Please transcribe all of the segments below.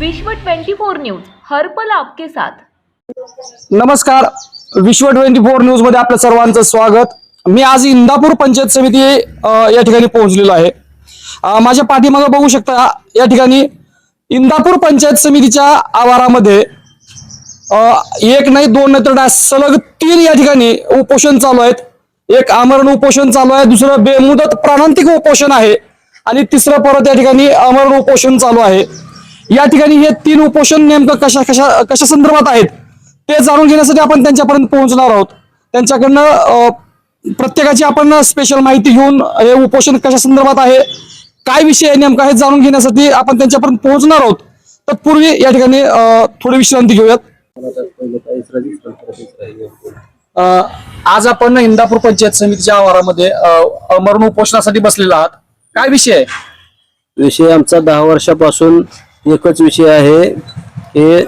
विश्व 24 न्यूज हरपल आपके साथ. नमस्कार. विश्व ट्वेंटी फोर न्यूजमध्ये आपल्या सर्वांचं स्वागत. मी आज इंदापूर पंचायत समिती या ठिकाणी पोहोचलेलो आहे. माझ्या पाठीमागे बघू शकता या ठिकाणी इंदापूर पंचायत समितीच्या आवारामध्ये एक नाही दोन नाही तर सलग तीन या ठिकाणी उपोषण चालू आहेत. एक आमरण उपोषण चालू आहे दुसरं बेमुदत प्राणांतिक उपोषण आहे आणि तिसरं परत या ठिकाणी अमरण उपोषण चालू आहे. या ठिकाणी हे तीन उपोषण नेमकं कशा कशा कशा संदर्भात आहेत ते जाणून घेण्यासाठी आपण त्यांच्यापर्यंत पोहोचणार आहोत. त्यांच्याकडनं प्रत्येकाची आपण स्पेशल माहिती घेऊन हे उपोषण कशा संदर्भात आहे काय विषय आहे नेमका हे जाणून घेण्यासाठी आपण त्यांच्यापर्यंत पोहोचणार आहोत. तत्पूर्वी या ठिकाणी थोडी विश्रांती घेऊयात. आज आपण इंदापूर पंचायत समितीच्या आवारामध्ये अ, अमरण उपोषणासाठी बसलेला आहात. काय विषय आहे? विषय आमचा दहा वर्षापासून एकच विषय आहे हे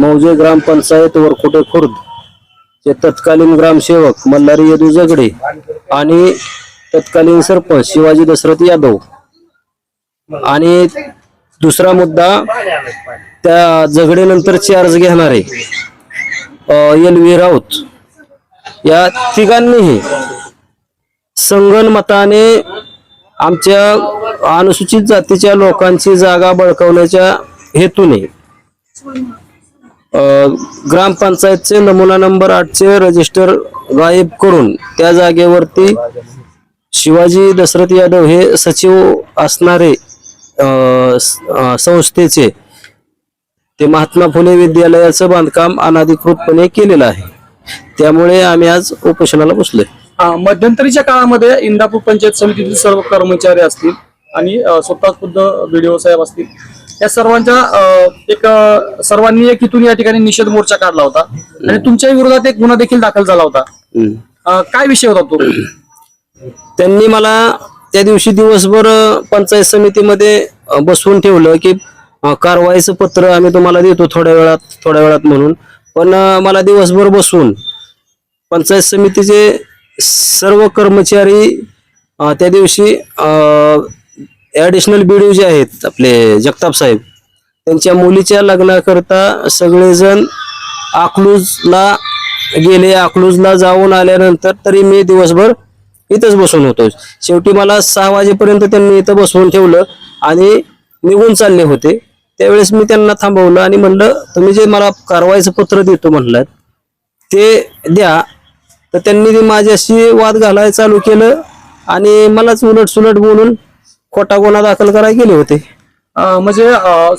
मौजे ग्रामपंचायत वरखोटे खुर्द जे तत्कालीन ग्रामसेवक मल्हारी यदू जगडे आणि तत्कालीन सरपंच शिवाजी दशरथ यादव. आणि दुसरा मुद्दा त्या जगडेनंतर चार्ज घेणारे एल व्ही राऊत. या तिघांनीही संगणमताने आमच्या अनुसूचित जातीच्या लोकांची जागा बळकवण्याच्या हेतूने. ग्रामपंचायतचे नमुना नंबर आठचे रजिस्टर गायब करून त्या जागेवरती शिवाजी दशरथ यादव हे सचिव असणारे संस्थेचे ते महात्मा फुले विद्यालयाचं बांधकाम अनाधिकृतपणे केलेलं आहे. त्यामुळे आम्ही आज उपोषणाला बसलोय. मध्यंतरीच्या काळामध्ये इंदापूर पंचायत समितीतील सर्व कर्मचारी असतील आणि स्वतः खुद्द बीडीओ साहेब असतील. या सर्वांच्या एक सर्वांनी एक इथून या ठिकाणी निषेध मोर्चा काढला होता. आणि तुमच्या विरोधात एक गुन्हा देखील दाखल झाला होता. काय विषय होता तो? त्यांनी मला त्या दिवशी दिवसभर पंचायत समितीमध्ये बसवून ठेवलं की कारवाईचं पत्र आम्ही तुम्हाला देतो थोड्या वेळात थोड्या वेळात म्हणून. पण मला दिवसभर बसवून पंचायत समितीचे सर्व कर्मचारी त्या दिवशी ऍडिशनल बीडीओ जे आहेत आपले जगताप साहेब त्यांच्या मुलीच्या लग्नाकरता सगळेजण अकलूजला गेले. अकलूजला जाऊन आल्यानंतर तरी मी दिवसभर इथंच बसून होतो. शेवटी मला सहा वाजेपर्यंत त्यांनी इथं बसवून ठेवलं आणि निघून चालले होते. त्यावेळेस मी त्यांना थांबवलं आणि म्हणलं तुम्ही जे मला कारवाईचं पत्र देतो म्हणलं ते द्या. तर त्यांनी ते माझ्याशी वाद घालायला चालू केलं आणि मलाच उलट सुलट बोलून खोटा गुन्हा दाखल करायला गेले होते. अ, म्हणजे अ,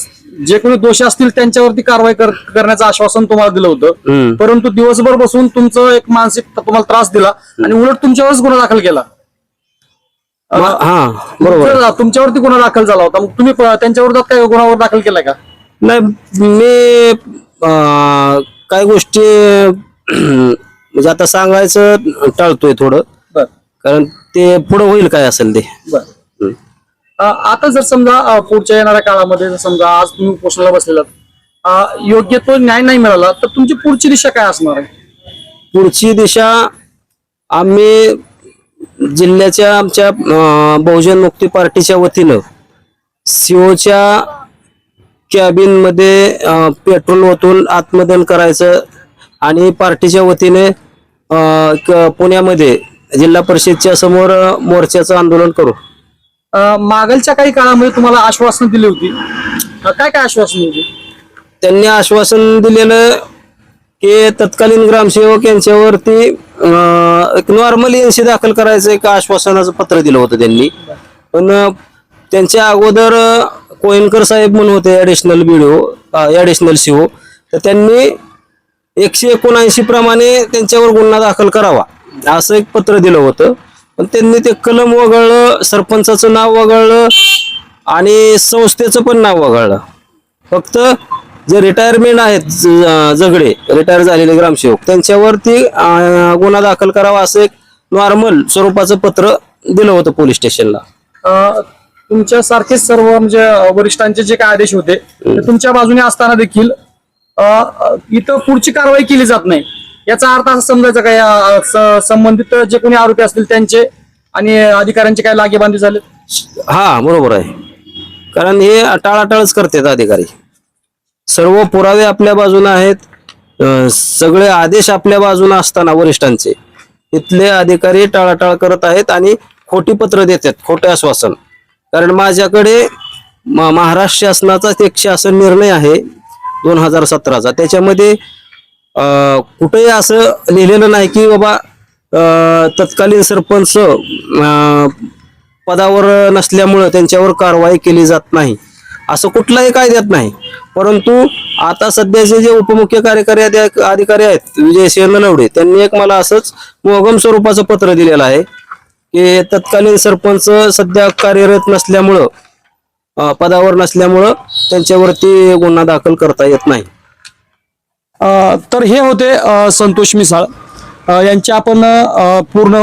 जे कोणी दोषी असतील त्यांच्यावरती कारवाई कर- करण्याचं आश्वासन तुम्हाला दिलं होतं. हम्म. परंतु दिवसभर बसून तुमचं एक मानसिक तुम्हाला त्रास दिला आणि उलट तुमच्यावरच गुन्हा दाखल केला. अ, म- हा बरोबर. तर तुमच्यावरती गुन्हा दाखल झाला होता. मग तुम्ही प- त्यांच्या विरोधात काय गुन्हा दाखल केलाय का? नाही मी अं, काही गोष्टी म्हणजे आता सांगायचं टाळतोय थोडं. बर. कारण ते पुढं होईल काय असेल ते. बर. हम्म. आता जर समजा पुढच्या येणाऱ्या काळामध्ये जर समजा आज तुम्ही उपोषणाला बसलेला योग्य तो न्याय नाही मिळाला तर तुमची पुढची दिशा काय असणार आहे? पुढची दिशा आम्ही जिल्ह्याच्या आमच्या बहुजन मुक्ती पार्टीच्या वतीनं सीओच्या कॅबिनमध्ये पेट्रोल ओतून आत्मदहन करायचं आणि पार्टीच्या वतीने क- पुण्यामध्ये जिल्हा परिषदच्या समोर मोर्चाचं आंदोलन करू. मागलच्या काही काळामध्ये तुम्हाला आश्वासन दिली होती. काय काय आश्वासन होती त्यांनी आश्वासन दिलेलं की तत्कालीन ग्रामसेवक यांच्यावरती अं, एक नॉर्मल एनसी दाखल करायचं एक आश्वासनाचं पत्र दिलं होतं त्यांनी. पण त्यांच्या अगोदर कोयनकर साहेब म्हणून होते ऍडिशनल बीडीओ सी सीओ तर त्यांनी एकशे एकोणऐंशी प्रमाणे त्यांच्यावर गुन्हा दाखल करावा असं एक पत्र दिलं होतं. पण त्यांनी ते कलम वगळलं सरपंचाचं नाव वगळलं आणि संस्थेचं पण नाव वगळलं. फक्त जे रिटायरमेंट आहेत जगडे रिटायर झालेले ग्रामसेवक त्यांच्यावरती गुन्हा दाखल करावा असं एक नॉर्मल स्वरूपाचं पत्र दिलं होतं पोलीस स्टेशनला. तुमच्या सारखेच सर्व म्हणजे वरिष्ठांचे जे काय आदेश होते ते तुमच्या बाजूने असताना देखील इथं पुढची कारवाई केली जात नाही. याचा अर्थ असा समजायचा काय स- संबंधित जे कोणी आरोपी असतील त्यांचे आणि अधिकाऱ्यांचे काय लागेबांधे झाले? हा बरोबर आहे. कारण हे टाळाटाळच करतात अधिकारी. सर्व पुरावे आपल्या बाजूने आहेत. सगळे आदेश आपल्या बाजूने असताना वरिष्ठांचे. इथले अधिकारी टाळाटाळ करत आहेत आणि खोटी पत्र देतात खोटे आश्वासन. कारण माझ्याकडे म- महाराष्ट्र शासनाचा एक शासन निर्णय आहे दोन हजार सतराचा. त्याच्यामध्ये कुठेही असं लिहिलेलं नाही की बाबा तत्कालीन सरपंच पदावर नसल्यामुळं त्यांच्यावर कारवाई केली जात नाही. असं कुठलाही कायद्यात नाही. परंतु आता सध्याचे जे उपमुख्य कार्यकारी अधिकारी आहेत विजयसिंह नवडे त्यांनी एक मला असंच मोगम स्वरूपाचं पत्र दिलेलं आहे की तत्कालीन सरपंच सध्या कार्यरत नसल्यामुळं पदावर नसल्यामुळं त्यांच्यावरती गुन्हा दाखल करता येत नाही. तर हे होते संतोष मिसाळ. यांच्या यांची आपण पूर्ण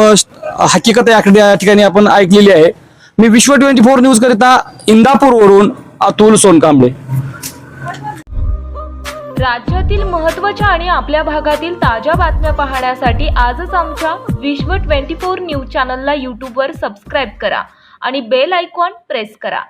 हकीकत या या ठिकाणी आपण ऐकलेली आहे. मी विश्व ट्वेंटी फोर न्यूज करिता इंदापूरवरून अतुल सोनकांबळे. राज्यातील महत्त्वाच्या आणि आपल्या भागातील ताज्या बातम्या पाहण्यासाठी आजच आमच्या विश्व ट्वेंटी फोर न्यूज चॅनलला यूट्यूबवर सबस्क्राईब करा आणि बेल आयकॉन प्रेस करा.